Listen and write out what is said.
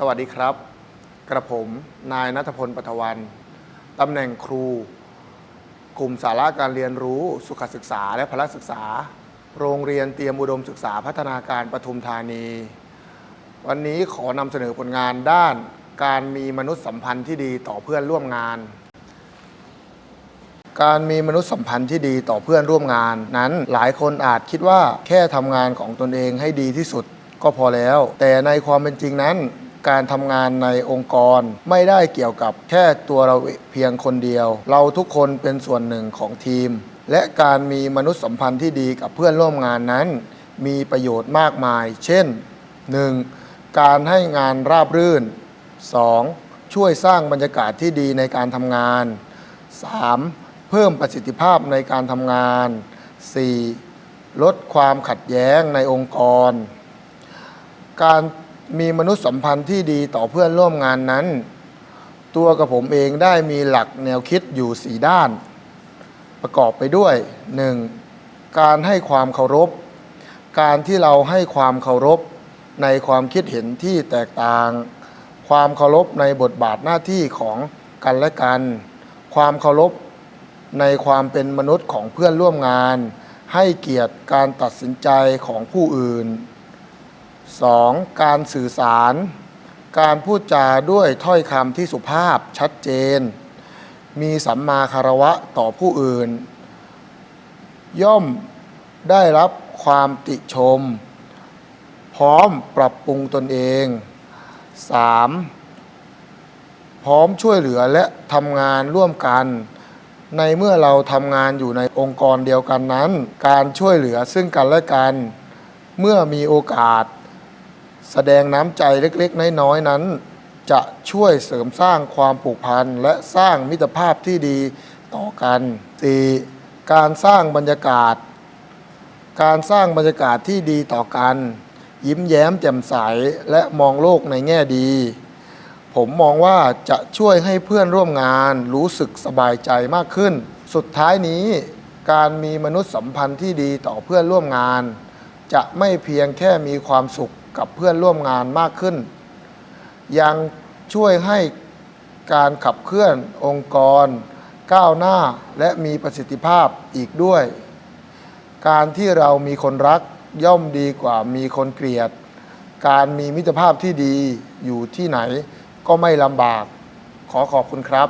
สวัสดีครับ กระผมนายนัทพลปฐวันตำแหน่งครู กลุ่มสาระการเรียนรู้สุขศึกษาและพละศึกษา โรงเรียนเตรียมอุดมศึกษาพัฒนาการปทุมธานี วันนี้ขอนำเสนอผลงานด้านการมีมนุษยสัมพันธ์ที่ดีต่อเพื่อนร่วมงาน การมีมนุษยสัมพันธ์ที่ดีต่อเพื่อนร่วมงานนั้นหลายคนอาจคิดว่าแค่ทำงานของตนเองให้ดีที่สุดก็พอแล้ว แต่ในความเป็นจริงนั้น การทำงานในองค์กร ไม่ได้เกี่ยวกับแค่ตัวเราเพียงคนเดียว เราทุกคนเป็นส่วนหนึ่งของทีม และการมีมนุษยสัมพันธ์ที่ดีกับเพื่อนร่วมงานนั้น มีประโยชน์มากมาย เช่น 1. การให้งานราบรื่น 2. ช่วยสร้างบรรยากาศที่ดีในการทำงาน 3. เพิ่มประสิทธิภาพในการทำงาน 4. ลดความขัดแย้งในองค์กร การ มีมนุษยสัมพันธ์ที่ดีต่อเพื่อนร่วมงานนั้น ตัวกับผมเองได้มีหลักแนวคิดอยู่4ด้าน ประกอบไปด้วย 1. การให้ความเคารพ การที่เราให้ความเคารพ ในความคิดเห็นที่แตกต่าง ความเคารพในบทบาทหน้าที่ของกันและกัน ความเคารพในความเป็นมนุษย์ของเพื่อนร่วมงาน ให้เกียรติการตัดสินใจของผู้อื่น 2. การสื่อสาร การพูดจาด้วยถ้อยคำที่สุภาพชัดเจน มีสัมมาคารวะต่อผู้อื่น ย่อมได้รับความติชม พร้อมปรับปรุงตนเอง 3. พร้อมช่วยเหลือและทำงานร่วมกัน ในเมื่อเราทำงานอยู่ในองค์กรเดียวกันนั้น การช่วยเหลือซึ่งกันและกัน เมื่อมีโอกาส แสดงน้ำใจเล็กๆ น้อยๆนั้น จะช่วยเสริมสร้างความผูกพันและสร้างมิตรภาพที่ดีต่อกัน 4. การสร้างบรรยากาศ การสร้างบรรยากาศที่ดีต่อกัน ยิ้มแย้มแจ่มใสและมองโลกในแง่ดี ผมมองว่าจะช่วยให้เพื่อนร่วมงานรู้สึกสบายใจมากขึ้น สุดท้ายนี้ การมีมนุษยสัมพันธ์ที่ดีต่อเพื่อนร่วมงาน จะไม่เพียงแค่มีความสุข กับเพื่อนร่วมงานมากขึ้น ยังช่วยให้การขับเคลื่อนองค์กร ก้าวหน้าและมีประสิทธิภาพอีกด้วย การที่เรามีคนรักย่อมดีกว่ามีคนเกลียด การมีมิตรภาพที่ดีอยู่ที่ไหนก็ไม่ลำบาก ขอขอบคุณครับ